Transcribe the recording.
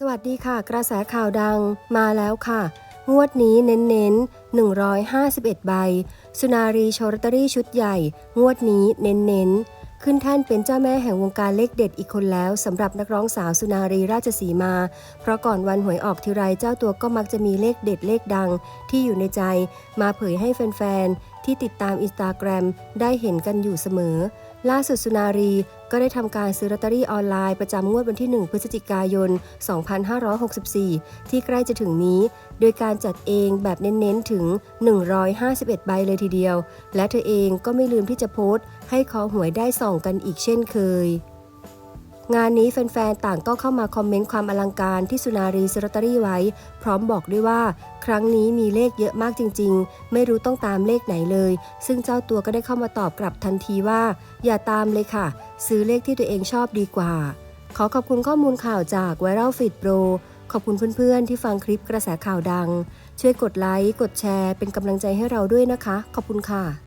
สวัสดีค่ะ กระแสข่าวดังมาแล้วค่ะ งวดนี้เน้นๆ 151 ใบ สุนารีโชว์ลอตเตอรี่ชุดใหญ่ งวดนี้เน้นๆ ขึ้นแท่นเป็นเจ้าแม่แห่งวงการเลขเด็ดอีกคนแล้วสำหรับนักร้องสาวสุนารีราชสีมา เพราะก่อนวันหวยออกทีไรเจ้าตัวก็มักจะมีเลขเด็ดเลขดัง ที่อยู่ในใจมาเผยให้แฟนๆ ที่ติดตามอินสตาแกรมได้เห็นกันอยู่เสมอ ล่าสุดสุนารีก็ได้ทำการซื้อลอตเตอรี่ออนไลน์ประจำงวดวันที่ 1 พฤศจิกายน 2564 ที่ใกล้จะถึงนี้ โดยการจัดเองแบบเน้นๆถึง 151 ใบเลยทีเดียว และเธอเองก็ไม่ลืมที่จะโพสต์ ให้คอหวยได้ส่องกันอีกเช่นเคย งานนี้แฟนๆ ต่างก็เข้ามาคอมเมนต์ความอลังการที่สุนารีซื้อลอตเตอรี่ไว้ พร้อมบอกด้วยว่า ครั้งนี้มีเลขเยอะมากจริงๆ ไม่รู้ต้องตามเลขไหนเลย ซึ่งเจ้าตัวก็ได้เข้ามาตอบกลับทันทีว่า อย่าตามเลยค่ะ ซื้อเลขที่ตัวเองชอบดีกว่า ขอขอบคุณข้อมูลข่าวจาก Viral Feed Pro ขอบคุณเพื่อนๆ ที่ฟังคลิปกระแสข่าวดัง ช่วยกดไลค์กดแชร์ เป็นกำลังใจให้เราด้วยนะคะ ขอบคุณค่ะ